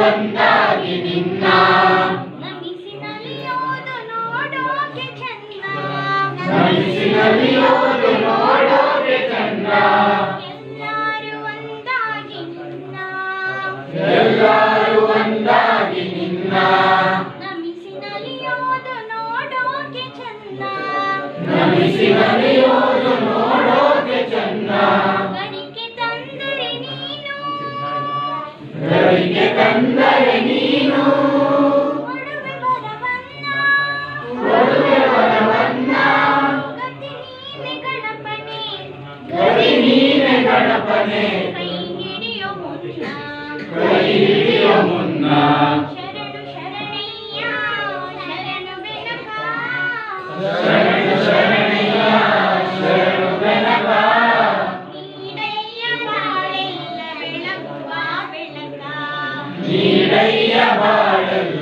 ಒಂದಾಗಿ ನಿನ್ನ. ನಮಿಸಿನಲಿಯೋದು ನೋಡೋಕೆ ನಮಿಸಿನಲಿಯೋದು ನೋಡೋಕೆ ಚಂದ. ಎಲ್ಲರೂ ಒಂದಾಗಿ ನಿನ್ನ. ನಿನ್ನ. ನಮಿಸಿನಲಿಯೋದು ನೋಡೋಕೆ ನೀನು ಗಣಪನೆ ಮುನ್ನ ಶರಣು ಶರಣಯ್ಯ ಶರಣು ಬೆನಕ நீடைய வாழல்